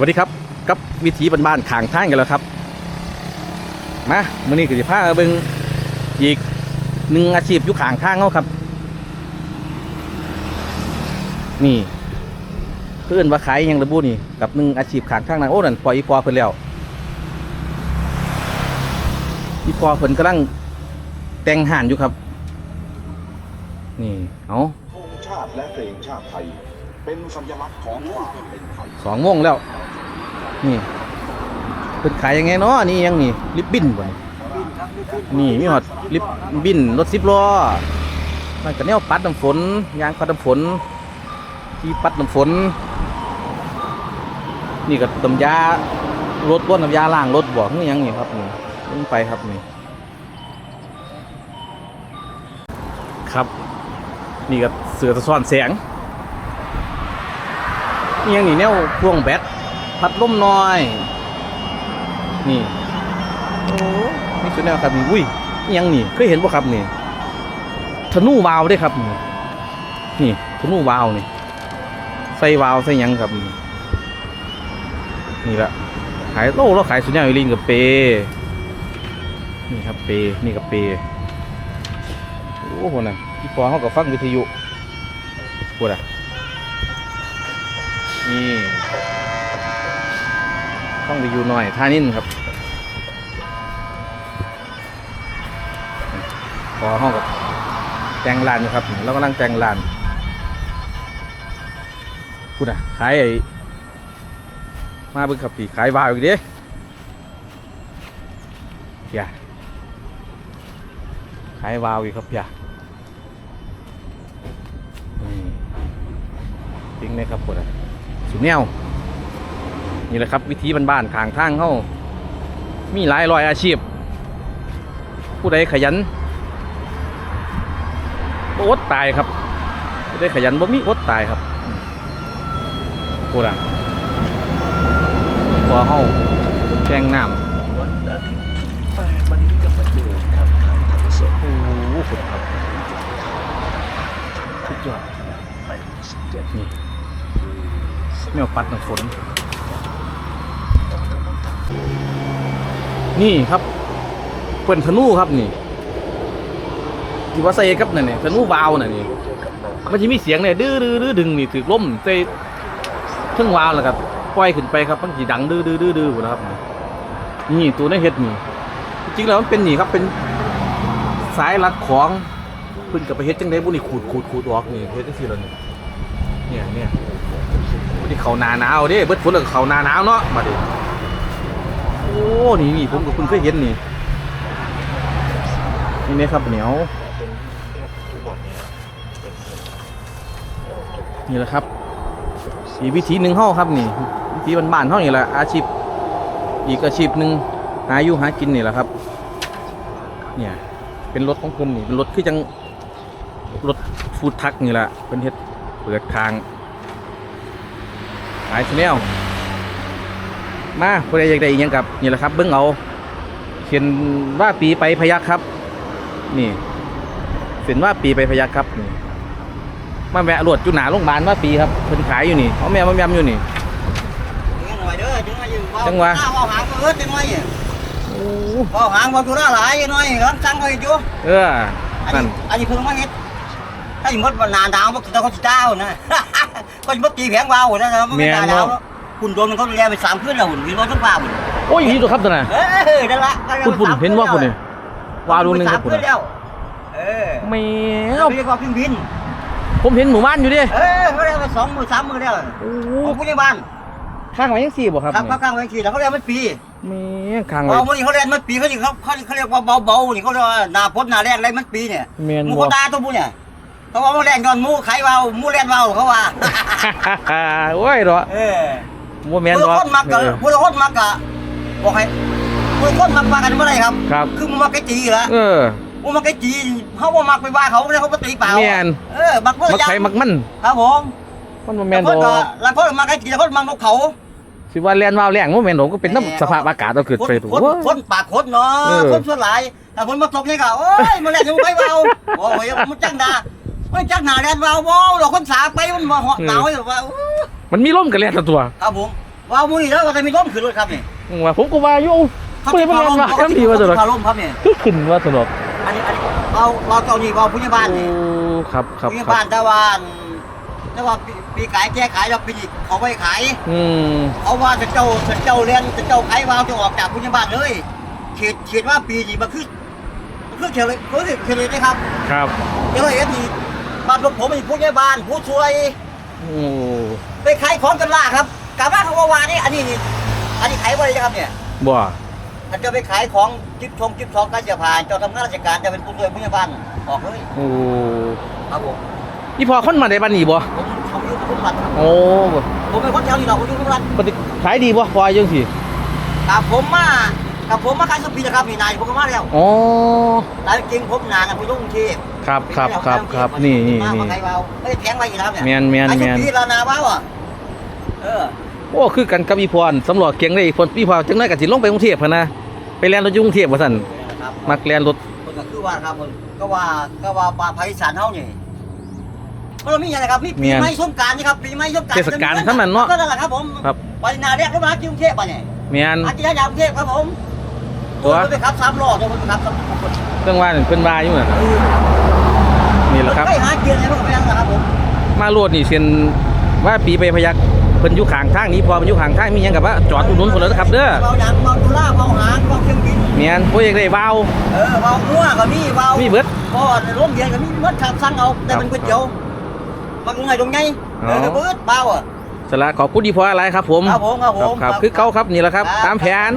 วัสดีครับกับวิถีบ้านๆข้างทางกันแล้วครับ มามื่อนี้ก็จะพาเบิ่งอีกหนึ่งอาชีพอยู่ข้างทางเขาครับ นี่เพื่อนว่าขายหยังระบุนี่ กับหนึ่งอาชีพข้างทางนั้นโอ้นั่นปล่อยอีพอเพิ่นแล้วอีพอเพิ่นกำลังแต่งห่านอยู่ครับ นี่เอาธงชาติและเพลงชาติไทย เป็นสัญลักษณ์ของความเป็นไทยสองโมงแล้ว นี่เพิ่นขายยังไงเนาะนี่ยังนี่ลิปบิ้นบ่นี่นี่มีฮอดลิปบิ้นรถสิบล้อมันก็แนวปัดน้ำฝนยางปัดน้ำฝนที่ปัดน้ำฝน นี่ก็ตำยารถบ้วนน้ำยาล้างรถบ่นี่ยังนี่ครับนี่ลงไปครับนี่ครับ นี่ก็เสือสะท้อนแสงนี่ยังนี่แนวพ่วงแบต พัดลมน้อย นี่โอ้นี่คือแนวครับนี่อุ้ยยังนี่เคยเห็นป่ะครับนี่ธนูวาวเด้ครับ นี่นี่ธนูวาวนี่ใส่วาวใส่ยังครับ นี่นี่ละขายโลเราขายสุญญาวิลินกับเป นี่ครับเปนี่กับเปโอ้โหน่ะพี่ปอเขากับฟังวิทยุปวดอะนี่ ต้องไปอยู่หน่อยท่านิ่นครับพอห้องกับแตงลานอยู่ครับเรากำลังแตงลานพูดอะขายไอ้มาบิ่งขับปีขายวาวอีกเด้อย่าขายวาวอีกครับอย่านี่ทิ้งเลยครับพูดอะสุดแนว นี่แหละครับ วิธีบ้านๆขางทางเข้ามีหลายรอยอาชีพ ผู้ใดขยันบ่อดตายครับผู้ใดขยันบ่มีอดตายครับพูดอะตัวเฮาแจ้งน้ำโอ้โหสุดครับสุดยอดนี่แมวปัดน้ำฝน นี่ครับเปิ่นธนูครับนี่ที่ว่าใส่กับนั่นเนี่ยธนูวาวน่ะนี่มันจะมีเสียงเนี่ยดื้อดื้อดื้อดึงนี่ถือล่มใส่เครื่องวาวแล้วครับปล่อยขึ้นไปครับมันสีดังดื้อดื้อดื้อดื้อหมดนะครับ นี่ตัวในเห็ดนี่จริงแล้วมันเป็นนี่ครับเป็นสายรัดของเพิ่นกับไปเฮ็ดจังได้บุนี่ขูดขูดขูดออกนี่เฮ็ดจังซี่แล้วนี่เนี่ยเนี่ยวันนี้เขาหนาหนาวเด้เบิดฝนแล้วเขาหนาหนาวเนาะมาดิ นี่นี่ผมกับคุณเคยเห็นนี่นี่นะครับเหนียวนี่แหละครับอีกวิธีหนึ่งเฮาครับนี่วิธีบ้านๆเฮานี่แหละอาชีพอีกอาชีพหนึ่งหาอยู่หากินนี่แหละครับ เนี่ยเป็นรถของผมนี่เป็นรถคือจังรถฟูดทักนี่แหละเป็นเฮ็ดเปิดทางหลายชแนล มาผู้ใดอยากได้อีกยังกับนี่แหละครับเบิ้งเอาเขียนว่าปีไปพยักครับ นี่เขียนว่าปีไปพยักครับนี่มาแวะรวดจุหนาโรงพยาบาลว่าปีครับเพิ่นขายอยู่นี่เอาแม่มาแมมอยู่นี่หน่อยเด้อจังว่าอยู่จังหวะเว้าหางเอิ้นจังว่าอยู่โอ้เว้าหางบ่ตุลาหลายจังว่าอยู่สั่งไว้อยู่เอออันนั่นนี้อันนี้เพิ่งมาเฮ็ดถ้าอยู่หมดว่าหนาดาวบ่กินตะเขาสิดาวนะก็สิบ่ตีแผงวาวนะนะไม่ได้ดาว คุณโดนมันเขาแลไปสามคืนแล้วหุ่นวินว่าทั้งฟ้าหุ่นโอ้ยนี่ตัวครับตัวน่ะเออนั่นละคุณคุณเห็นว่าคุณนี่วาวดวงหนึงครับคุคุณณแล้วเออแมเอาวไปเรียกว่าพิงพิน ผมเห็นหมู่บ้านอยู่ดิเออเขาเรียกว่าสองมือสามมือแล้วโอ้ของผู้ใหญ่บ้านข้างไว้ยังสี่บ่ครับครับเขากลางไว้ขี่แล้วเขาเรียกมันปีแม่งข้างไว้เอาวันนี้เขาเรียนมันปีเขาเรียกเขาเขาเขาเรียกว่าเบาๆนี่เขาเรียกว่าหนาพดหนาแรงอะไรมันปีเนี่ยแม่นหมูบ่เขาตาตัวผู้เนี่ยเขาว่ามันแรงย้อนหมูไข่เบาหมูแรงเบาเขาว่าโอ้ยเนาะเออ บ่แม่นผู้ดอกคนมักกะเออผู้คนมักกะบอกให้ผู้คนมักว่ากันเมื่อไรครับ ครับ คือมันมักไก่จีละเออมันมักไก่จีเขาบ่มักไปว่าเขาเนี่ยเขาบ่ตีเปล่าแม่นเออมักเพื่อมักไข่มักมันครับผมมันบ่แม่นดแล้วอก็กแล้วคนมักไก่จีแล้วคนมักนกเขาสิว่าแล่นวาวแรงบ่แม่นดอกก็เป็นน้ำสภาพอากาศเอาเกิดไปคนถูกคนคนปากคนเนาะเออคนส่วนหลายแต่คนมาตกนี่ก็โอ้ยมันแรงอยู่ไม่เบาโอ้ยมันจังดามันจังหนาแรงเบาบ่เราคนสาไปมันมาเหาะหนาวอยู่ว่าอู้ มันมีลมกันแล่นตัวครับผมวาวมุ้ยแล้วก็จะมีล้มขึ้นรถครับนี่ว่าผมก็ว่าอยู่เพื่อนมันว่าคำดีว่าตลอดคาร่มครับนี่คือขึ้นว่าตลอดอันนี้อันนี้เราเราเจ้านี่เราผู้ใหญ่บ้านนี่โอ้ครับครับผู้ใหญ่ครับ้าบนแต่ว่าแต่ว่าปีปีขายแก้ขายเราปีนี้เขาไม่ขายอืมเขาว่าจะเจ้าจะเจ้าเรียนจะเจ้าขายวาวจะออกจากผู้ใหญ่บ้านเลยเขตเขตว่าปีนี้มันคือมันคือเขตเลยคือเขตเลยนะครับ ครับเดี๋ยวเอ็ดนี่บ้านพวกผมเป็นผู้ใหญ่บ้านผู้ช่วยโอ้ ไปขายของกันล่าครับกลับบ้านเขาว่าวานี่อันนี้นี่อันนี้ขายไว้เลยครับเนี่ยบ่ถ้าจะไปขายของจิ๊บชงจิ๊บชองก็จะผ่านเจ้าทำงานราชการจะเป็นผู้ช่วยผู้ใหญ่บ้านออกเลยโอ้ครับผมอีพอคนมาได้บ้านนี้บ่ผมผมอยู่ทุกรัฐโอ้ผมเป็นคนแถวนี้เราผมอยู่ทุกรัฐปฏิขายดีบ่พอจังสิกับผมมา กับผมมาขายสปีนะครับนี่นายผมก็มาแล้วอ๋อแต่จริงผมนานนะผมอยู่กรุงเทพครับครับครับครับนี่นี่มานี่มาขายเบาไม่ได้แข็งไว้อีกแล้วเนี่ยแมนแมนขายแมสนปีแล้วนาเบาอะเออโอ้คือกันกับอีพรสำรวจเก่งได้อีพรอีพรจังได๋ก็สิลงไปกรุงเทพฯหั่นนะไปแล่นรถอยู่กรุงเทพว่าซั่นครับมักแล่นรถคนก็คือว่าครับคนก็ว่าก็ว่าปลาภาคอีสานเฮานี่ก็มีอะไรครับมีปีใหม่สงกรารนี่ครับปีใหม่สงกรารเทศกาลทั้งนั้นเนาะก็นั่นแหละครับผมครับวันนาเรียกเขามาที่กรุงเทพป่ะเนี่ยแม่นอาจจะย้ายกรุงเทพครับผม ตัวผมไปขับสามล้อตัวผมไปขับสามล้อคนเครื่องว่านี่เพิ่นว่าอยู่นั่นน่ะนี่แหละครับไปหาเกียร์อะไรพวกไปนั่นแหละครับผมมาโลดนี่เส้นว่าปีไปพยักเพิ่นอยู่ข้างทางนี้พอมันอยู่ข้างทางมีหยังกับว่าจอดอุดหนุนพุ่นแล้วนะครับเด้อเบาหนังเบาตุล่าเบาหางเบาเครื่องบินแม่นผู้อยากได้วาวเออเบาหัวก็มีเบามีเบิดก็ร่มเย็นก็มีเบิดขับสั่งเอาแต่เป็นก๋วยเตี๋ยวมันไงตรงไงเออเบิดเบาอะ สละขอบคุณดีพออะไรครับผม ครับผมครับผม ครับครับคือเก่าครับนี่แหละครับครับตามแผน